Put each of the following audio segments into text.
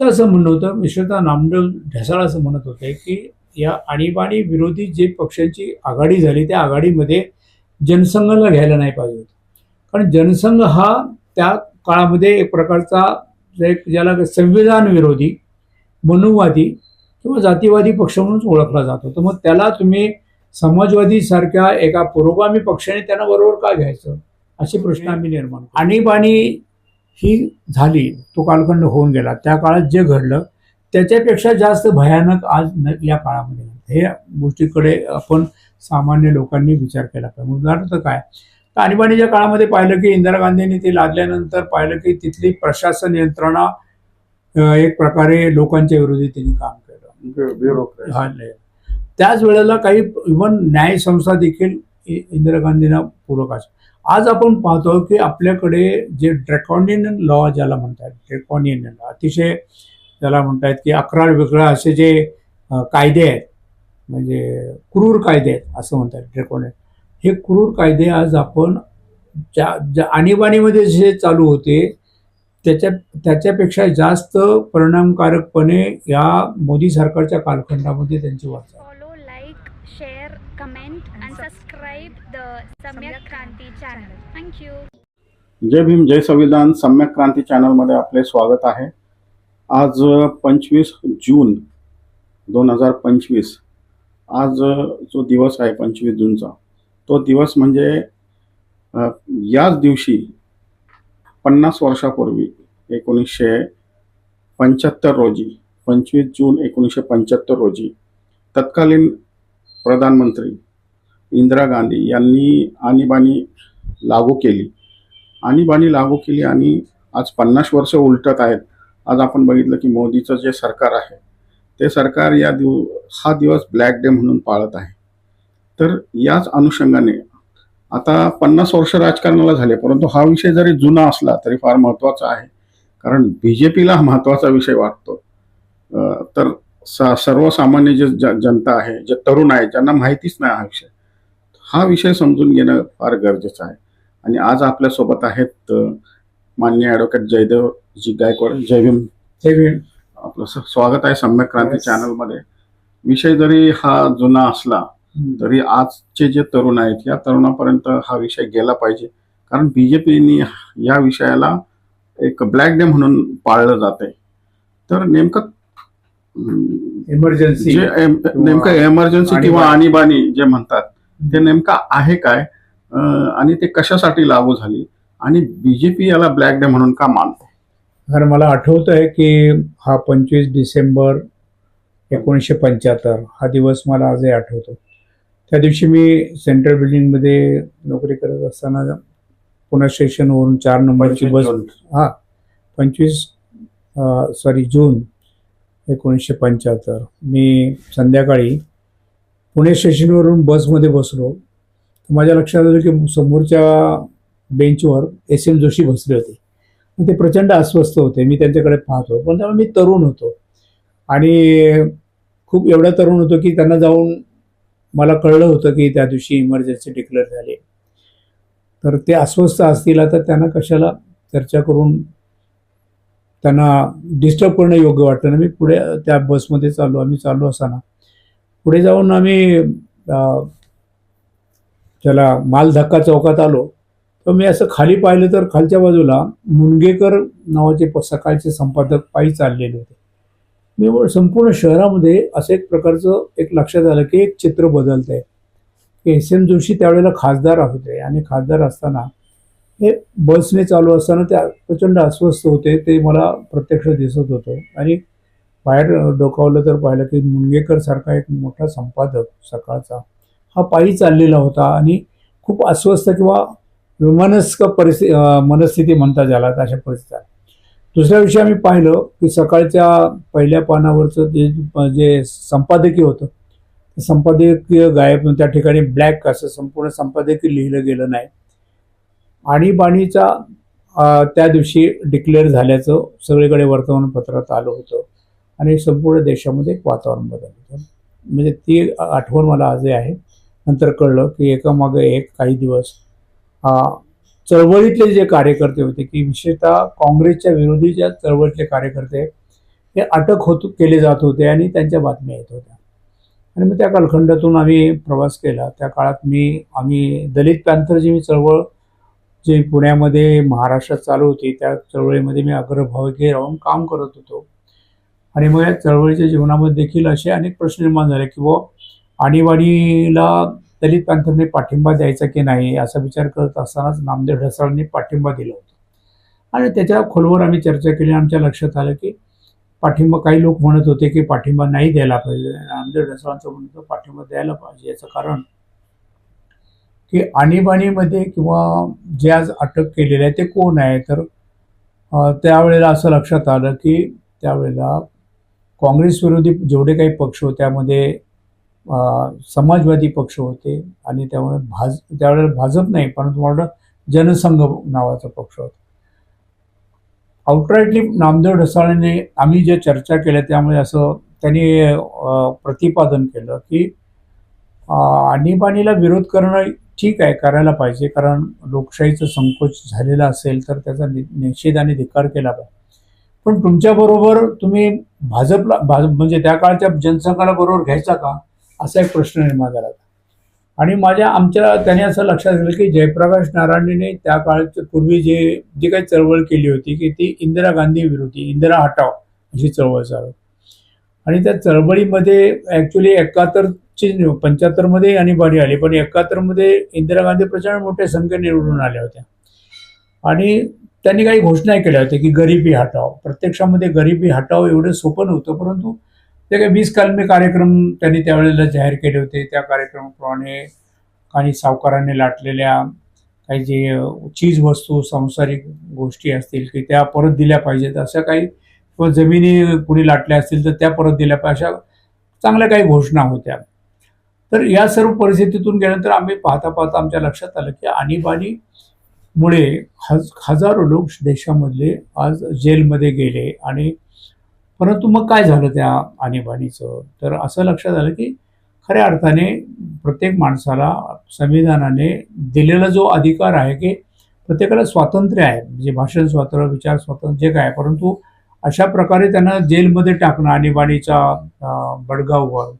तर असं म्हणणं होतं विशेषतः नामदेव ढसाळ असं म्हणत होते की या आणीबाणी विरोधी जे पक्षांची आघाडी झाली त्या आघाडीमध्ये जनसंघाला घ्यायला नाही पाहिजे कारण जनसंघ हा त्या काळामध्ये एक प्रकारचा एक ज्याला संविधान विरोधी मनुवादी किंवा जातीवादी पक्ष म्हणून ओळखला जात होता. मग त्याला तुम्ही समाजवादी सारख्या एका पुरोगामी पक्षाने त्यांना बरोबर का घ्यायचं असे प्रश्न आम्ही निर्माण आणीबाणी ही झाली तो कालखंड होऊन गेला. त्या काळात जे घडलं त्याच्यापेक्षा जास्त भयानक आज न- या काळामध्ये. हे गोष्टीकडे आपण सामान्य लोकांनी विचार केला पाहिजे. उदाहरणार्थ काय? तर आणीबाणीच्या काळामध्ये पाहिलं की इंदिरा गांधींनी ते लादल्यानंतर पाहिलं की तिथली प्रशासन यंत्रणा एक प्रकारे लोकांच्या विरोधी त्यांनी काम केलं. त्याच वेळेला काही इव्हन न्याय संस्था देखील इंदिरा गांधींना पूरक आहे आज आपण पाहतो की आपल्याकडे जे ड्रेकॉनियन लॉ ज्याला म्हणतात ड्रेकॉनियन लॉ अतिशय ज्याला म्हणतात की अकरा वेगळा असे जे कायदे आहेत म्हणजे क्रूर कायदे आहेत असं म्हणतात ड्रेकॉनियन हे क्रूर कायदे आज आपण ज्या ज्या आणीबाणीमध्ये जे चालू होते त्याच्या त्याच्यापेक्षा जास्त परिणामकारकपणे या मोदी सरकारच्या कालखंडामध्ये त्यांची वाटचाल. Samyak Kranti channel. Thank you जय भीम जय संविधान. सम्यक क्रांती चॅनलमध्ये आपले स्वागत आहे. आज पंचवीस जून दोन हजार पंचवीस. आज जो दिवस आहे पंचवीस जूनचा तो दिवस म्हणजे याच दिवशी पन्नास वर्षापूर्वी एकोणीसशे पंच्याहत्तर रोजी पंचवीस जून एकोणीसशे पंच्याहत्तर रोजी तत्कालीन प्रधानमंत्री इंदिरा गांधी यांनी आणीबाणी लागू केली. आणीबाणी लागू केली आणि आज पन्नास वर्ष उलटत आहेत. आज आपण बघितलं की मोदीचं जे सरकार आहे ते सरकार या दिव हा दिवस ब्लॅक डे म्हणून पाळत आहे. तर याच अनुषंगाने आता पन्नास वर्ष राजकारणाला झाले परंतु हा विषय जरी जुना असला तरी फार महत्त्वाचा आहे. कारण बी जे पीला हा महत्त्वाचा विषय वाटतो. तर सर्वसामान्य जे जनता आहे जे तरुण आहे ज्यांना माहितीच नाही हा विषय. हा विषय समजून घेणं फार गरजेचं आहे. आणि आज आपल्यासोबत आहेत अ, माननीय ॲडव्होकेट जयदेव जी गायकवाड जय भीम. हे वेळ आपलं स्वागत आहे सम्यक क्रांती. चॅनलमध्ये. विषय जरी हा जुना असला तरी आजचे जे तरुण आहेत या तरुणापर्यंत हा विषय गेला पाहिजे. कारण बीजेपीने या विषयाला एक ब्लॅक डे म्हणून पाळलं जात आहे तर नेमकं इमर्जन्सी नेमकं एमर्जन्सी किंवा आणीबाणी जे म्हणतात ते नेमकं आहे काय? आणि ते कशासाठी लागू झाली? आणि बीजेपी याला ब्लॅक डे म्हणून का मानते? कारण मला आठवत आहे की हा पंचवीस डिसेंबर एकोणीसशे पंच्याहत्तर हा दिवस मला आजही आठवतो. त्या दिवशी मी सेंट्रल बिल्डिंगमध्ये नोकरी करत असताना पुणे स्टेशनवरून चार नंबरची बस हा पंचवीस सॉरी जून एकोणीसशे पंच्याहत्तर. मी संध्याकाळी पुणे स्टेशनवरून बसमध्ये बसलो. माझ्या लक्षात आलं की समोरच्या बेंचवर एस एम जोशी बसले होते. ते प्रचंड अस्वस्थ होते. मी त्यांच्याकडे पाहतो. पण त्यामुळे मी तरुण होतो. आणि खूप एवढा तरुण होतो की त्यांना जाऊन मला कळलं होतं की त्या दिवशी इमर्जन्सी डिक्लेअर झाली. तर ते अस्वस्थ असतील तर त्यांना कशाला चर्चा करून त्यांना डिस्टर्ब करणं योग्य वाटतं ना? मी पुढे त्या बसमध्ये चाललो. आम्ही चाललो असताना पुढे जाऊन आम्ही त्याला मालधक्का चौकात आलो. तर मी असं खाली पाहिलं तर खालच्या बाजूला मुनगेकर नावाचे प- सकाळचे संपादक पायी चाललेले होते. मी संपूर्ण शहरामध्ये असं एक प्रकारचं एक लक्षात आलं की एक चित्र बदलतं आहे की एस एम जोशी त्यावेळेला खासदार होते आणि खासदार असताना हे बसने चालू असताना त्या प्रचंड अस्वस्थ होते ते मला प्रत्यक्ष दिसत होतं. आणि बाहेर डोकावलं तर पाहिलं की मुनगेकर सारखा एक मोठा संपादक सकाळचा. हा पायी चाललेला होता आणि खूप अस्वस्थ किंवा विमानस्क परिस्थिती मनस्थिती म्हणता ज्याला अशा परिस्थिती दुसऱ्या दिवशी आम्ही पाहिलं की सकाळच्या पहिल्या पानावरचं जे जे संपादकीय होतं ते संपादकीय गायब त्या ठिकाणी ब्लॅक असं संपूर्ण संपादकीय लिहिलं गेलं नाही. आणीबाणीचा त्या दिवशी डिक्लेअर झाल्याचं सगळीकडे वर्तमानपत्रात आलं होतं. आणि संपूर्ण देशामध्ये एक वातावरण बदललं. होतं म्हणजे ती आठवण मला आजही आहे. नंतर कळलं की एकामागे एक काही दिवस हा चळवळीतले जे कार्यकर्ते होते की विशेषतः काँग्रेसच्या विरोधी ज्या चळवळीतले कार्यकर्ते हे अटक होत केले जात होते आणि त्यांच्या बातम्या येत होत्या. आणि मग त्या कालखंडातून आम्ही प्रवास केला. त्या काळात मी आम्ही दलित पॅंथर जी मी चळवळ जी पुण्यामध्ये महाराष्ट्रात चालू होती त्या चळवळीमध्ये मी अग्रभागी राहून काम करत होतो. आणि मग या चळवळीच्या जीवनामध्ये देखील असे अनेक प्रश्न निर्माण झाले की बुवा आणीबाणीला दलित पॅन्थरने पाठिंबा द्यायचा की नाही असा विचार करत असतानाच नामदेव ढसाळांनी पाठिंबा दिला होता. आणि त्याच्या खोलवर आम्ही चर्चा केली आमच्या लक्षात आलं की पाठिंबा काही लोक म्हणत होते की पाठिंबा नाही द्यायला पाहिजे. नामदेव ढसाळांचं म्हणत पाठिंबा द्यायला पाहिजे याचं कारण की आणीबाणीमध्ये किंवा जे आज अटक केलेले आहे ते कोण आहे? तर त्यावेळेला असं लक्षात आलं की त्यावेळेला काँग्रेस विरोधी जेवढे काही पक्ष होते त्यामध्ये समाजवादी पक्ष होते आणि त्यामुळे भाज त्यावेळेला भाजप नाही परंतु मला वाटतं जनसंघ नावाचा पक्ष होता. आउटराईटली नामदेव ढसाळेने आम्ही जे चर्चा केल्या त्यामुळे असं त्यांनी प्रतिपादन केलं की आणीबाणीला विरोध करणं ठीक आहे करायला पाहिजे कारण लोकशाहीचं संकोच झालेला असेल तर त्याचा नि निषेध आणि धिक्कार केला पाहिजे. पण तुमच्याबरोबर तुम्ही भाजपला भाजप म्हणजे त्या काळच्या जनसंघाला बरोबर घ्यायचा का? असा एक प्रश्न निर्माण झाला आणि माझ्या आमच्या त्याने असं लक्षात घेतलं की जयप्रकाश नारायणने त्या काळच्या पूर्वी जे जी काही चळवळ केली होती की ती इंदिरा गांधी विरोधी इंदिरा हटाव अशी चळवळ चालू. आणि त्या चळवळीमध्ये ॲक्च्युली एकाहत्तरची पंच्याहत्तरमध्ये आणीबाणी आली पण एकाहत्तरमध्ये इंदिरा गांधी प्रचंड मोठ्या संख्येने निवडून आल्या होत्या. आणि त्यांनी काही घोषणा केल्या होत्या की गरिबी हटाव प्रत्यक्षामध्ये गरिबी हटाव एवढं सोपं नव्हतं परंतु ते काही वीस कालमी कार्यक्रम त्यांनी त्यावेळेला जाहीर केले होते. त्या कार्यक्रमाप्रमाणे काही सावकारांनी लाटलेल्या काही जे चीज वस्तू सांसारिक गोष्टी असतील की त्या परत दिल्या पाहिजेत. अशा काही किंवा जमिनी कुणी लाटल्या असतील तर त्या परत दिल्या पाहिजे अशा चांगल्या काही घोषणा होत्या. तर या सर्व परिस्थितीतून गेल्यानंतर आम्ही पाहता पाहता आमच्या लक्षात आलं की आणीबाणी मुळे हज हजारो लोक देशामधले आज जेलमध्ये गेले आणि परंतु मग काय झालं त्या आणीबाणीचं? तर असं लक्षात आलं की खऱ्या अर्थाने प्रत्येक माणसाला संविधानाने दिलेला जो अधिकार आहे की प्रत्येकाला स्वातंत्र्य आहे म्हणजे भाषण स्वातंत्र्य विचार स्वातंत्र्य जे काय आहे, परंतु अशा प्रकारे त्यांना जेलमध्ये टाकणं आणीबाणीच्या बडगाववर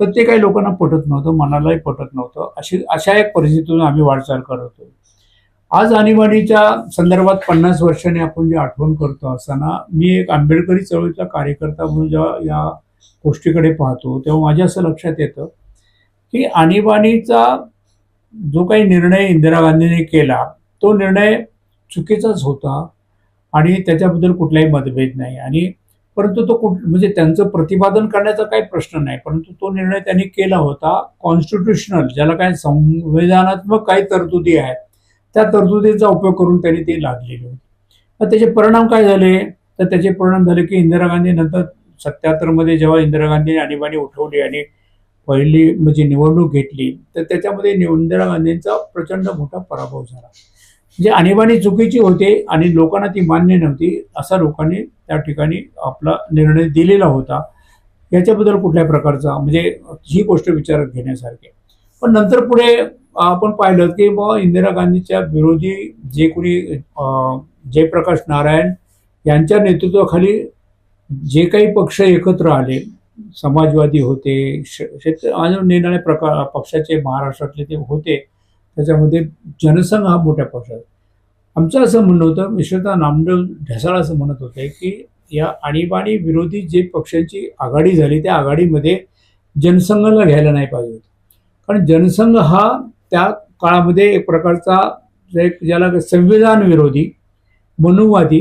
तर ते काही लोकांना पटत नव्हतं मनालाही पटत नव्हतं. अशी अशा एक परिस्थितीतून आम्ही वाटचाल करत होतो. आज आणीबाणीच्या संदर्भात पन्नास वर्षाने आपण जे आठवण करतो असताना मी एक आंबेडकरी चळवळीचा कार्यकर्ता म्हणून जेव्हा या गोष्टीकडे पाहतो तेव्हा माझ्या असं लक्षात येतं की आणीबाणीचा जो काही निर्णय इंदिरा गांधींनी केला तो निर्णय चुकीचाच होता आणि त्याच्याबद्दल कुठलाही मतभेद नाही. आणि परंतु तो कुठ म्हणजे त्यांचं प्रतिपादन करण्याचा काही प्रश्न नाही परंतु तो निर्णय त्यांनी केला होता कॉन्स्टिट्युशनल ज्याला काय संविधानात्मक काही तरतुदी आहेत त्या तरतुदीचा उपयोग करून त्यांनी ते लादलेले. होती तर त्याचे परिणाम काय झाले? तर त्याचे परिणाम झाले की इंदिरा गांधी नंतर सत्याहत्तरमध्ये जेव्हा इंदिरा गांधीने आणीबाणी उठवली आणि पहिली म्हणजे निवडणूक घेतली तर त्याच्यामध्ये इंदिरा गांधींचा प्रचंड मोठा पराभव झाला. म्हणजे आणीबाणी चुकीची होती आणि लोकांना ती मान्य नव्हती असा लोकांनी त्या ठिकाणी आपला निर्णय दिलेला होता. याच्याबद्दल कुठल्या प्रकारचा म्हणजे ही गोष्ट विचारात घेण्यासारखी पण नंतर पुढे आपण पाहिलं की मग इंदिरा गांधीच्या विरोधी जे कोणी जयप्रकाश नारायण यांच्या नेतृत्वाखाली जे काही पक्ष एकत्र आले समाजवादी होते श- आणि अजून प्रकार पक्षाचे महाराष्ट्रातले ते होते त्याच्यामध्ये जनसंघ हा मोठ्या पक्षात आमचं असं म्हणणं होतं विशेषतः नामदेव ढसाळ असं म्हणत होते की या आणीबाणी विरोधी जे पक्षांची आघाडी झाली त्या आघाडीमध्ये जनसंघाला घ्यायला नाही पाहिजे होतं. कारण जनसंघ हा त्या काळामध्ये एक प्रकारचा एक ज्याला संविधान विरोधी मनुवादी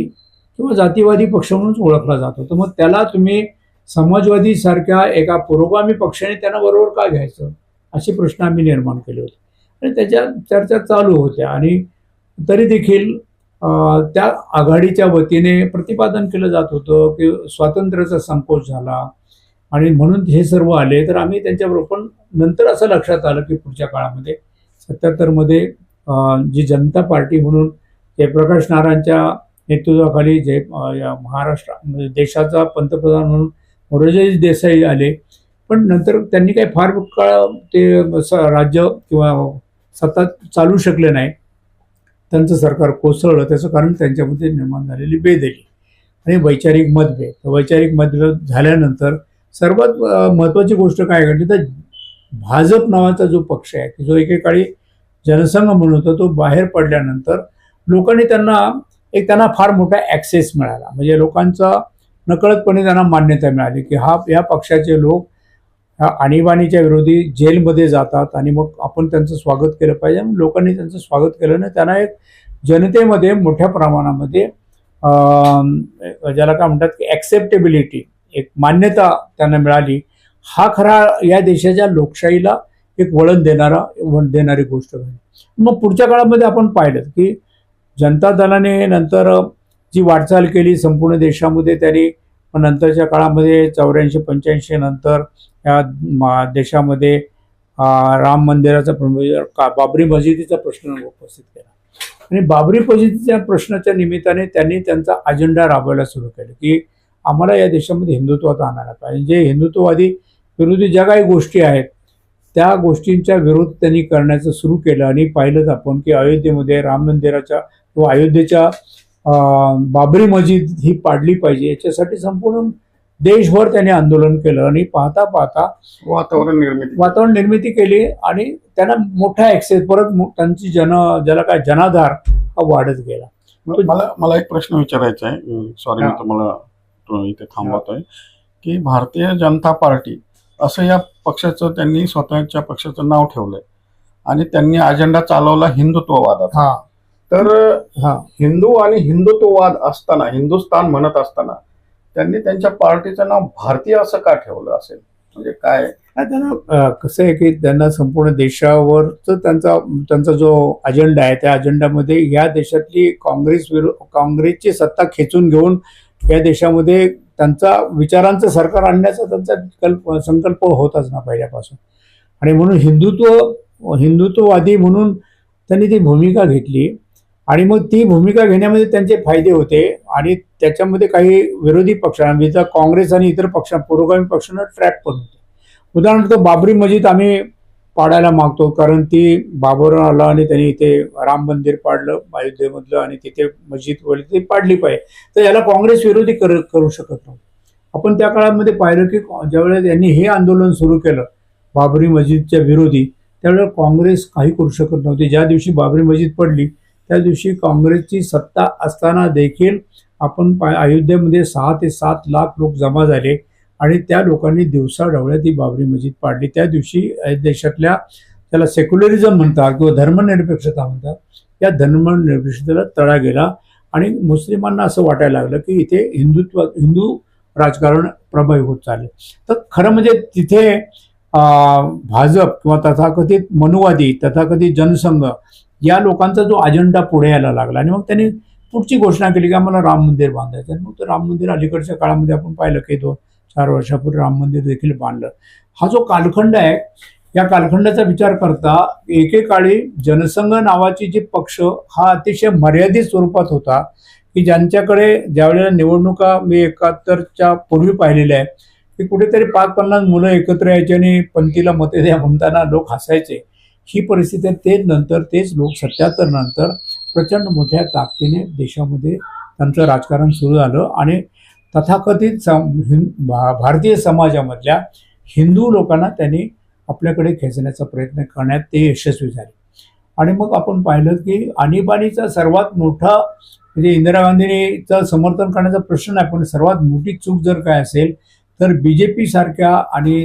किंवा जातीवादी पक्ष म्हणून ओळखला जातो. तर मग त्याला तुम्ही समाजवादी सारख्या एका पुरोगामी पक्षाने त्यांना बरोबर का घ्यायचं? असे प्रश्न आम्ही निर्माण केले होते. आणि त्याच्या चर्चा चालू होत्या. आणि तरी देखील त्या आघाडीच्या वतीने प्रतिपादन केलं जात होतं की स्वातंत्र्याचा संकोच झाला. आणि म्हणून हे सर्व आले तर आम्ही त्यांच्याबरोबर पण नंतर असं लक्षात आलं की पुढच्या काळामध्ये सत्याहत्तरमध्ये जी जनता पार्टी म्हणून जयप्रकाश नारायणच्या नेतृत्वाखाली जय या महाराष्ट्र म्हणजे देशाचा पंतप्रधान म्हणून मोरारजी देसाई आले. पण नंतर त्यांनी काही फार काळ ते स- राज्य किंवा सत्ता चालू शकले नाही. त्यांचं सरकार कोसळलं त्याचं कारण त्यांच्यामध्ये निर्माण झालेली बेदली आणि वैचारिक मतभेद. वैचारिक मतभेद झाल्यानंतर सर्वात महत्त्वाची गोष्ट काय घडली तर भाजप नावाचा जो पक्ष आहे की जो एकेकाळी जनसंघ म्हणून होता तो बाहेर पडल्यानंतर लोकांनी त्यांना एक त्यांना फार मोठा ॲक्सेस मिळाला. म्हणजे लोकांचा नकळतपणे त्यांना मान्यता मिळाली की हा या पक्षाचे लोक ह्या आणीबाणीच्या विरोधी जेलमध्ये जातात आणि मग आपण त्यांचं स्वागत केलं पाहिजे. लोकांनी त्यांचं स्वागत केलं ना त्यांना एक जनतेमध्ये मोठ्या प्रमाणामध्ये ज्याला काय म्हणतात की ॲक्सेप्टेबिलिटी एक मान्यता त्यांना मिळाली. हा खरा या देशाच्या लोकशाहीला एक वळण देणारा वळण देणारी गोष्ट आहे मग पुढच्या काळामध्ये आपण पाहिलं की जनता दलाने नंतर जी वाटचाल केली संपूर्ण देशामध्ये त्यांनी मग नंतरच्या काळामध्ये चौऱ्याऐंशी पंच्याऐंशी नंतर या देशामध्ये राम मंदिराचा का- बाबरी मशिदीचा प्रश्न उपस्थित केला. आणि बाबरी मशिदीच्या प्रश्नाच्या निमित्ताने त्यांनी त्यांचा अजेंडा राबवायला सुरू केला की आम्हाला या देशामध्ये हिंदुत्वात आणायला पाहिजे. जे हिंदुत्ववादी विरोधी ज्या काही गोष्टी आहेत त्या गोष्टींचा विरोध त्यांनी करण्याचं सुरू केलं आणि पाहिलं आपण की अयोध्येमध्ये राम मंदिराच्या किंवा अयोध्येच्या बाबरी मस्जिद ही पाडली पाहिजे. याच्यासाठी संपूर्ण देशभर त्यांनी आंदोलन केलं आणि पाहता पाहता वातावरण निर्मिती. वातावरण निर्मिती केली आणि त्यांना मोठा ऍक्सेस परत त्यांची जन ज्याला काय जनाधार हा वाढत गेला. मला मला एक प्रश्न विचारायचा आहे. सॉरी मी. तुम्हाला इथे थांबवतोय की भारतीय जनता पार्टी असं या पक्षाचं त्यांनी स्वतःच्या पक्षाचं नाव ठेवलंय. आणि त्यांनी अजेंडा चालवला हिंदुत्ववादाचा. हा. तर हा. हिंदू आणि हिंदुत्ववाद असताना हिंदुस्थान म्हणत असताना त्यांनी त्यांच्या पार्टीचं नाव भारतीय असं का ठेवलं असेल? म्हणजे काय? त्यांना कसं आहे की त्यांना संपूर्ण देशावरच त्यांचा त्यांचा जो अजेंडा आहे त्या अजेंडामध्ये या देशातली काँग्रेस विरो काँग्रेसची सत्ता खेचून घेऊन या देशामध्ये त्यांचा विचारांचं सरकार आणण्याचा त्यांचा कल्प संकल्प होताच ना पहिल्यापासून. आणि म्हणून हिंदुत्व हिंदुत्ववादी म्हणून त्यांनी ती भूमिका घेतली. आणि मग ती भूमिका घेण्यामध्ये त्यांचे फायदे होते. आणि त्याच्यामध्ये काही विरोधी पक्षांना म्हणजे इथं काँग्रेस आणि इतर पक्षां पुरोगामी पक्षांना ट्रॅप पण होते. उदाहरणार्थ बाबरी मस्जिद आम्ही पाडायला मागतो कारण ती बाबरून आला आणि त्यांनी इथे राम मंदिर पाडलं अयोध्येमधलं आणि तिथे मस्जिद वगैरे ती पाडली पाहिजे. तर याला काँग्रेस विरोधी कर करू शकत नव्हतं. आपण त्या काळामध्ये पाहिलं की ज्यावेळेस यांनी हे आंदोलन सुरू केलं बाबरी मस्जिदच्या विरोधी त्यावेळेला काँग्रेस काही करू शकत नव्हती. ज्या दिवशी बाबरी मस्जिद पडली त्या दिवशी काँग्रेसची सत्ता असताना देखील आपण पा अयोध्येमध्ये सहा ते सात लाख लोक जमा झाले. आणि त्या लोकांनी दिवसाढवळ्या ती बाबरी मस्जिद पाडली. त्या दिवशी देशातल्या त्याला सेक्युलरिझम म्हणतात किंवा धर्मनिरपेक्षता म्हणतात या धर्मनिरपेक्षतेला तळा गेला. आणि मुस्लिमांना असं वाटायला लागलं की इथे हिंदुत्व हिंदू राजकारण प्रभावी होत चालले तर खरं म्हणजे तिथे भाजप किंवा तथाकथित मनुवादी तथाकथित जनसंघ या लोकांचा जो अजेंडा पुढे यायला लागला. आणि मग त्यांनी पुढची घोषणा केली की आम्हाला राम मंदिर बांधायचं आणि मग ते राम मंदिर अलीकडच्या काळामध्ये आपण पाहिलं की दोन चार वर्षापूर्वी राम मंदिर देखील बांधलं हा जो कालखंड आहे या कालखंडाचा विचार करता एकेकाळी जनसंघ नावाची जी पक्ष हा अतिशय मर्यादित स्वरूपात होता की ज्यांच्याकडे ज्यावेळेला निवडणुका मी एकाहत्तरच्या पूर्वी पाहिलेल्या आहे की कुठेतरी पाच पन्नास मुलं एकत्र यायची आणि पंथीला मते द्या म्हणताना लोक हसायचे ही परिस्थिती आहे. ते नंतर तेच लोक सत्याहत्तर नंतर प्रचंड मोठ्या ताकदीने देशामध्ये त्यांचं राजकारण सुरू झालं आणि तथाकथित सम हिं भा भारतीय समाजामधल्या हिंदू लोकांना त्यांनी आपल्याकडे खेचण्याचा प्रयत्न करण्यात ते यशस्वी झाले. आणि मग आपण पाहिलं की आणीबाणीचा सर्वात मोठा म्हणजे इंदिरा गांधींचं समर्थन करण्याचा प्रश्न नाही पण सर्वात मोठी चूक जर काय असेल तर बी जे पीसारख्या आणि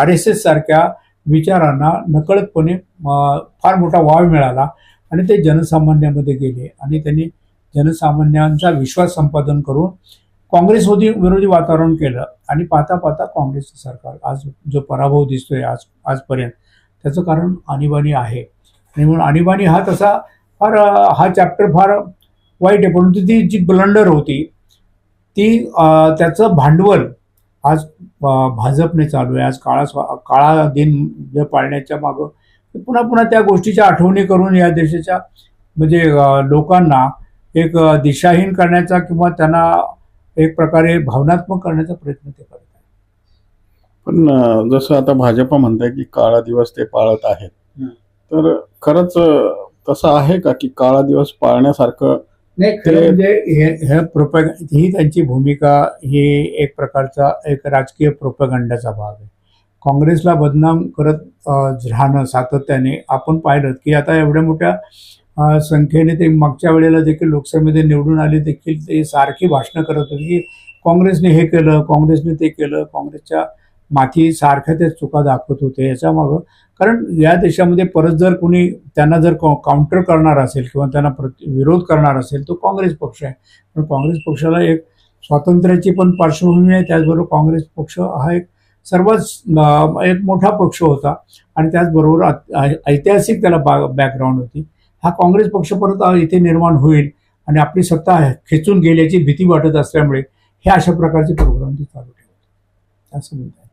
आर एस एस सारख्या विचारांना नकळतपणे फार मोठा वाव मिळाला आणि ते जनसामान्यामध्ये गेले आणि त्यांनी जनसामान्यांचा विश्वास संपादन करून काँग्रेस विरोधी विरोधी वातावरण केलं आणि पाहता पाहता काँग्रेसचं सरकार आज जो पराभव दिसतोय आज आजपर्यंत त्याचं कारण आणीबाणी आहे. आणि म्हणून आणीबाणी हा तसा फार हा चॅप्टर फार वाईट आहे परंतु ती जी ब्लंडर होती ती त्याचं भांडवल आज भाजपने चालू आहे. आज काळा काळा दिन पाळण्याच्या मागं पुन्हा पुन्हा त्या गोष्टीच्या आठवणी करून या देशाच्या म्हणजे लोकांना एक दिशाहीन करण्याचा किंवा त्यांना एक प्रकारे भावनात्मक करण्याचा प्रयत्न ते करत आहेत. पण जसं आता भाजप म्हणताय की काळा दिवस ते पाळत आहेत. तर खरंच तसं आहे का की काळा दिवस पाळण्यासारखं नाही खरं म्हणजे हे हे प्रोपॅग ही त्यांची भूमिका ही एक प्रकारचा एक राजकीय प्रोपॅगंडाचा भाग आहे. काँग्रेसला बदनाम करत राहणं सातत्याने आपण पाहिलं की आता एवढ्या मोठ्या संख्येने ते मागच्या वेळेला देखील लोकसभेमध्ये निवडून आले देखील ते सारखी भाषणं करत होते की काँग्रेसने हे केलं काँग्रेसने ते केलं काँग्रेसच्या माथी सारख्या ते चुका दाखवत होते याच्यामागं. कारण या देशामध्ये परत जर कोणी त्यांना जर काउंटर करणार असेल किंवा त्यांना प्रति विरोध करणार असेल तो काँग्रेस पक्ष आहे. पण काँग्रेस पक्षाला एक स्वातंत्र्याची पण पार्श्वभूमी आहे त्याचबरोबर काँग्रेस पक्ष हा एक सर्वात एक मोठा पक्ष होता आणि त्याचबरोबर ऐ- ऐतिहासिक त्याला बा बॅकग्राऊंड होती. हा काँग्रेस पक्ष परत इथे निर्माण होईल आणि आपली सत्ता खेचून गेल्याची भीती वाटत असल्यामुळे हे अशा प्रकारचे प्रोग्राम ते चालू ठेवतात. असं म्हणतात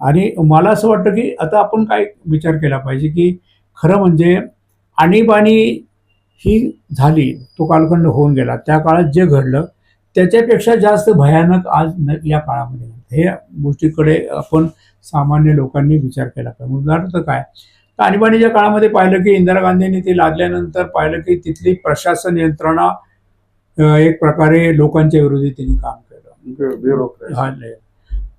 आणि मला असं वाटतं की आता आपण काय विचार केला पाहिजे की खरं म्हणजे आणीबाणी ही झाली तो कालखंड होऊन गेला त्या काळात जे घडलं त्याच्यापेक्षा जास्त भयानक आज न- या काळामध्ये. हे गोष्टीकडे आपण सामान्य लोकांनी विचार केला पाहिजे. उदाहरणार्थ काय? आणीबाणीच्या काळामध्ये पाहिलं की इंदिरा गांधींनी ते लादल्यानंतर पाहिलं की तिथली प्रशासन यंत्रणा एक प्रकारे लोकांच्या विरोधी तिने काम केलं.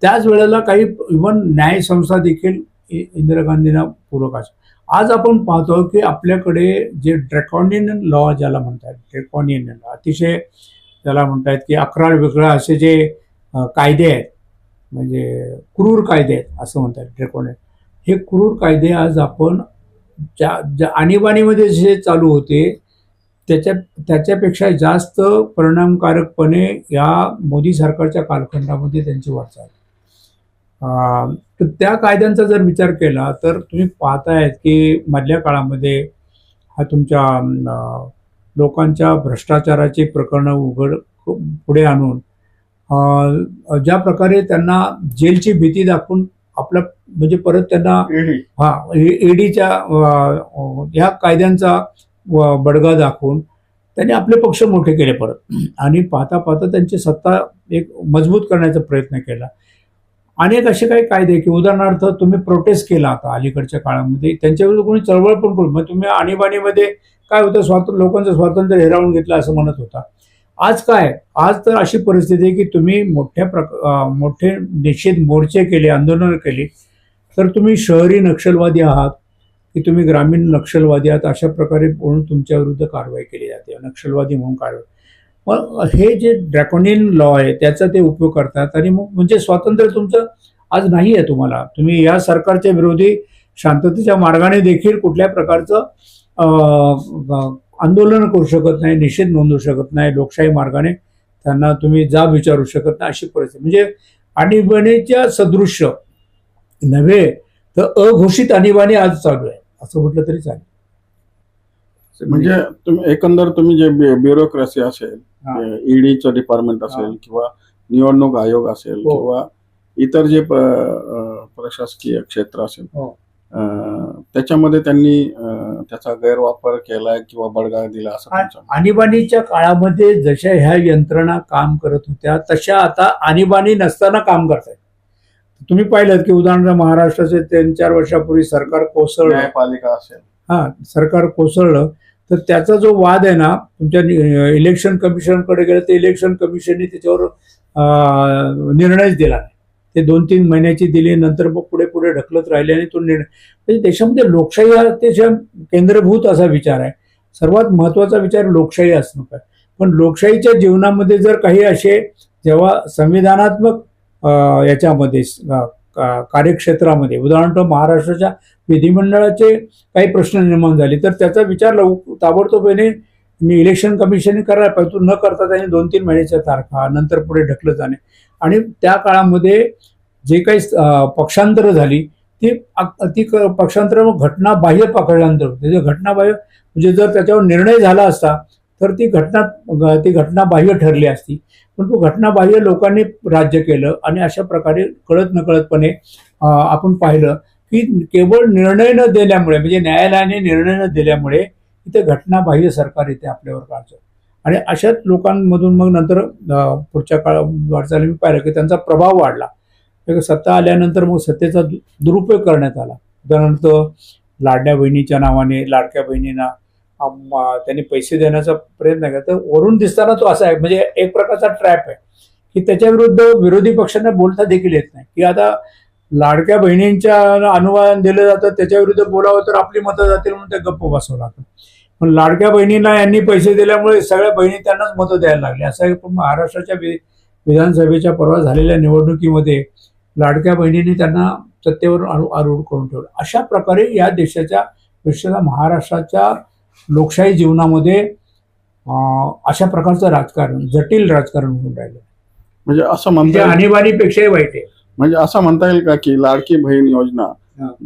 त्याच वेळेला काही इवन न्याय संस्था देखील इंदिरा गांधींना पूरक आहे आज आपण पाहतो की आपल्याकडे जे ड्रॅकॉनियन लॉ ज्याला म्हणतात ड्रॅकॉनियन लॉ अतिशय त्याला म्हणतात की अकरा वेगळ्या असे जे कायदे आहेत म्हणजे क्रूर कायदे आहेत असं म्हणतात ड्रॅकॉनियन हे क्रूर कायदे आज आपण ज्या ज्या आणीबाणीमध्ये जे चालू होते त्याच्या त्याच्यापेक्षा जास्त परिणामकारकपणे या मोदी सरकारच्या कालखंडामध्ये त्यांची वाटचाल तर त्या कायद्यांचा जर विचार केला तर तुम्ही पाहतायत की मधल्या काळामध्ये हा तुमच्या लोकांच्या भ्रष्टाचाराची प्रकरणं उघड पुढे आणून ज्या प्रकारे त्यांना जेलची भीती दाखवून आपला म्हणजे परत त्यांना हा ईडीच्या ह्या कायद्यांचा बडगा दाखवून त्यांनी आपले पक्ष मोठे केले परत. आणि पाहता पाहता त्यांची सत्ता एक मजबूत करण्याचा प्रयत्न केला. अनेक असे काही कायदे की उदाहरणार्थ तुम्ही प्रोटेस्ट केला आता अलीकडच्या काळामध्ये त्यांच्याविरुद्ध कोणी चळवळ पण करू. मग तुम्ही आणीबाणीमध्ये काय होतं? स्वातंत्र्य लोकांचं स्वातंत्र्य हिरावून घेतलं असं म्हणत होता. आज काय? आज तर अशी परिस्थिती आहे की तुम्ही मोठ्या प्रक मोठे निषेध मोर्चे केले आंदोलनं केली तर तुम्ही शहरी नक्षलवादी आहात की तुम्ही ग्रामीण नक्षलवादी आहात अशा प्रकारे म्हणून तुमच्या विरुद्ध कारवाई केली जाते नक्षलवादी म्हणून कारवाई. मग हे जे ड्रॅकोनियन लॉ आहे त्याचा ते उपयोग करतात आणि मग म्हणजे स्वातंत्र्य तुमचं आज नाही आहे तुम्हाला. तुम्ही या सरकारच्या विरोधी शांततेच्या मार्गाने देखील कुठल्या प्रकारचं आंदोलन करू शकत नाही निषेध नोंदवू शकत नाही लोकशाही मार्गाने त्यांना तुम्ही जाब विचारू शकत नाही अशी परिस्थिती म्हणजे आणीबाणीच्या सदृश्य नव्हे तर अघोषित आणीबाणी आज चालू आहे असं म्हटलं तरी चालेल म्हणजे तुम्ही एकंदर तुम्ही जे ब्यु- ब्युरोक्रेसी असेल. ईडीचं डिपार्टमेंट असेल. किंवा निवडणूक आयोग असेल हो. किंवा इतर जे प्रशासकीय क्षेत्र असेल हो. त्याच्यामध्ये त्यांनी त्याचा गैरवापर केलाय किंवा बडगा दिला असं आणीबाणीच्या काळामध्ये जशा ह्या यंत्रणा काम करत होत्या तशा आता आणीबाणी नसताना काम करतायत. तुम्ही पाहिलं की उदाहरणार्थ महाराष्ट्राचे तीन चार वर्षापूर्वी सरकार कोसळलं. न्यायपालिका असेल. हा सरकार कोसळलं तर त्याचा जो वाद आहे ना तुमच्या इलेक्शन कमिशनकडे गेलं तर इलेक्शन कमिशनने त्याच्यावर निर्णयच दिला नाही. ते दोन तीन महिन्याची दिली नंतर मग पुढे पुढे ढकलत राहिले आणि तो निर्णय म्हणजे देशामध्ये लोकशाही हा त्याच्या केंद्रभूत असा विचार आहे. सर्वात महत्त्वाचा विचार लोकशाही असणं काय पण लोकशाहीच्या जीवनामध्ये जर काही असे जेव्हा संविधानात्मक याच्यामध्ये कार्यक्षेत्रामध्ये उदाहरणार्थ महाराष्ट्राच्या विधिमंडळाचे काही प्रश्न निर्माण झाले तर त्याचा विचार लव ताबडतोबीने इलेक्शन कमिशनने करायला पाहिजे. न करता त्यांनी दोन तीन महिन्याच्या तारखा नंतर पुढे ढकलत जाणे. आणि त्या काळामध्ये जे काही पक्षांतर झाली ती अ- ती क- पक्षांतर घटना बाह्य पक्षांतर त्याचे घटनाबाह्य म्हणजे जर त्याच्यावर निर्णय झाला असता तर ती घटना ती घटना बाह्य ठरली असती. पण तो घटनाबाह्य लोकांनी राज्य केलं आणि अशा प्रकारे कळत नकळतपणे आपण पाहिलं की केवळ निर्णय न दिल्यामुळे म्हणजे न्यायालयाने निर्णय न दिल्यामुळे इथे घटनाबाह्य सरकार इथे आपल्यावर काढतं आणि अशाच लोकांमधून मग नंतर पुढच्या काळा वाटचाली मी पाहिलं की त्यांचा प्रभाव वाढला. एक सत्ता आल्यानंतर मग सत्तेचा दुरुपयोग करण्यात आला. उदाहरणार्थ लाडल्या बहिणीच्या नावाने लाडक्या बहिणींना त्यांनी पैसे देण्याचा प्रयत्न केला. तर वरून दिसताना तो असा आहे म्हणजे एक प्रकारचा ट्रॅप आहे. की त्याच्या विरुद्ध विरोधी पक्षांना बोलता देखील येत नाही. की आता लाडक्या बहिणींच्या अनुवाद दिलं जातं त्याच्या विरुद्ध बोलावं तर आपली मतं जातील म्हणून ते गप्प बसवं लागतं. पण लाडक्या बहिणींना यांनी पैसे दिल्यामुळे सगळ्या बहिणी त्यांनाच मतं द्यायला लागली असं. पण महाराष्ट्राच्या वि- विधानसभेच्या परवा झालेल्या निवडणुकीमध्ये लाडक्या बहिणींनी त्यांना सत्तेवर आरू- आरूढ करून ठेवलं अशा प्रकारे या देशाच्या विशेषतः महाराष्ट्राच्या लोकशाही जीवनामध्ये अशा प्रकारचं राजकारण जटिल राजकारण होऊन राहिलं म्हणजे असं म्हणजे म्हणता आणीबाणीपेक्षाही वाईट आहे म्हणजे असं म्हणता येईल का की लाडकी बहीण योजना.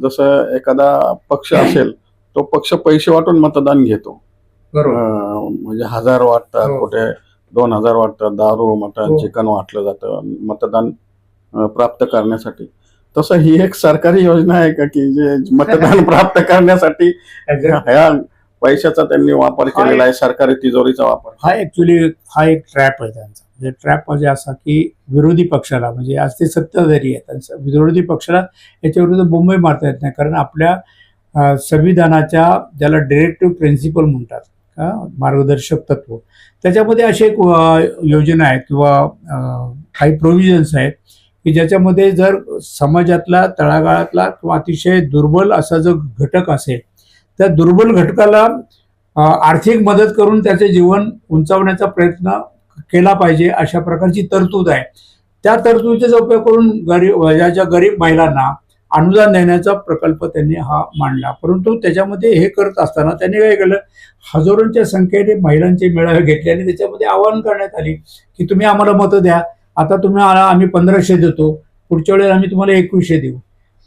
जसं एखादा पक्ष असेल तो पक्ष पैसे वाटून मतदान घेतो. अं, म्हणजे हजार वाटतात हो. कुठे दोन हजार वाटतात दारू मटण हो. चिकन वाटलं जातं मतदान अं, प्राप्त करण्यासाठी. तसं ही एक सरकारी योजना आहे का की जे मतदान प्राप्त करण्यासाठी ह्या पैशाचा त्यांनी वापर केलेला आहे सरकारी तिजोरीचा वापर. हा ऍक्च्युली हा एक ट्रॅप आहे त्यांचा. म्हणजे ट्रॅप म्हणजे असा की विरोधी पक्षाला म्हणजे आज ते सत्ताधारी आहेत त्यांचं विरोधी पक्षाला याच्या विरुद्ध मुंबई मारता येत नाही कारण आपल्या संविधानाच्या ज्याला डिरेक्टिव्ह प्रिन्सिपल म्हणतात मार्गदर्शक तत्व. त्याच्यामध्ये अशी एक योजना आहे किंवा काही प्रोव्हिजन्स आहेत की ज्याच्यामध्ये जर समाजातला तळागाळातला किंवा अतिशय दुर्बल असा जो घटक असेल त्या दुर्बल घटकाला आर्थिक मदत करून त्याचे जीवन उंचावण्याचा प्रयत्न केला पाहिजे अशा प्रकारची तरतूद आहे. त्या तरतुदीचा उपयोग करून गरीब या ज्या गरीब महिलांना अनुदान देण्याचा प्रकल्प त्यांनी हा मांडला. परंतु त्याच्यामध्ये हे करत असताना त्यांनी काय केलं? हजारोंच्या संख्येने महिलांचे मेळावे घेतले आणि त्याच्यामध्ये आवाहन करण्यात आले की तुम्ही आम्हाला मतं द्या. आता तुम्ही आम्ही पंधराशे देतो. पुढच्या वेळेला आम्ही तुम्हाला एकवीसशे देऊ.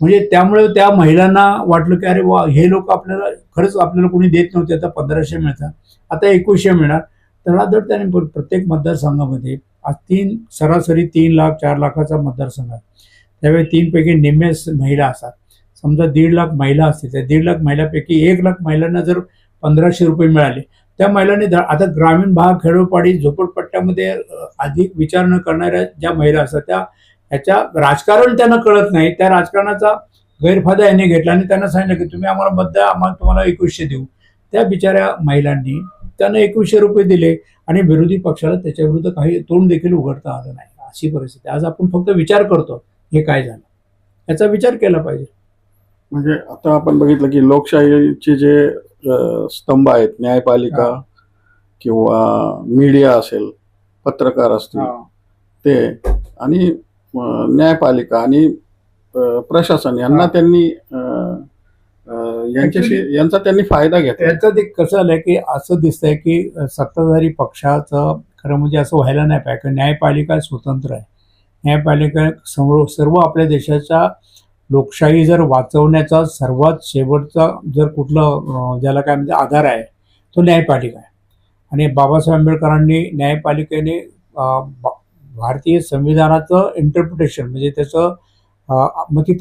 म्हणजे त्यामुळे त्या महिलांना वाटलं की अरे वा हे लोक आपल्याला खरंच आपल्याला कोणी देत नव्हते. आता पंधराशे मिळतात. आता एकवीसशे मिळणार. धडाधड त्याने प्रत्येक मतदारसंघामध्ये आज तीन सरासरी तीन लाख चार लाखाचा मतदारसंघ आहे. त्यावेळी तीनपैकी निम्मे महिला असतात. समजा दीड लाख महिला असतील त्या दीड लाख महिलापैकी एक लाख महिलांना जर पंधराशे रुपये मिळाले त्या महिलांनी आता ग्रामीण भाग खेडोपाडी झोपडपट्ट्यामध्ये अधिक विचार न करणाऱ्या ज्या महिला असतात त्या ह्याच्या राजकारण त्यांना कळत नाही. त्या राजकारणाचा गैरफायदा यांनी घेतला आणि त्यांना सांगितलं की तुम्ही आम्हाला मत आम्हाला तुम्हाला एकवीसशे देऊ. त्या बिचाऱ्या महिलांनी त्यांना एकवीसशे रुपये दिले आणि विरोधी पक्षाला त्याच्या विरुद्ध काही तोंड देखील उघडता आलं नाही. अशी परिस्थिती. आज आपण फक्त विचार करतो. हे काय झालं? याचा विचार केला पाहिजे. म्हणजे आता आपण बघितलं की लोकशाहीचे जे स्तंभ आहेत न्यायपालिका. किंवा मीडिया असेल पत्रकार असतील ते आणि न्यायपालिका आणि प्रशासन यांना. त्यांनी यांच्याशी यांचा त्यांनी फायदा घेतला. त्याचं ते कसं आलंय की असं दिसतंय की सत्ताधारी पक्षाचं खरं म्हणजे असं व्हायला नाही पाहिजे. कारण न्यायपालिका स्वतंत्र आहे. न्यायपालिका समोर सर्व आपल्या देशाच्या लोकशाही जर वाचवण्याचा सर्वात शेवटचा जर कुठलं ज्याला काय म्हणजे आधार आहे तो न्यायपालिका आहे. आणि बाबासाहेब आंबेडकरांनी न्यायपालिकेने भारतीय संविधानाचं इंटरप्रिटेशन म्हणजे त्याचं मग तिथं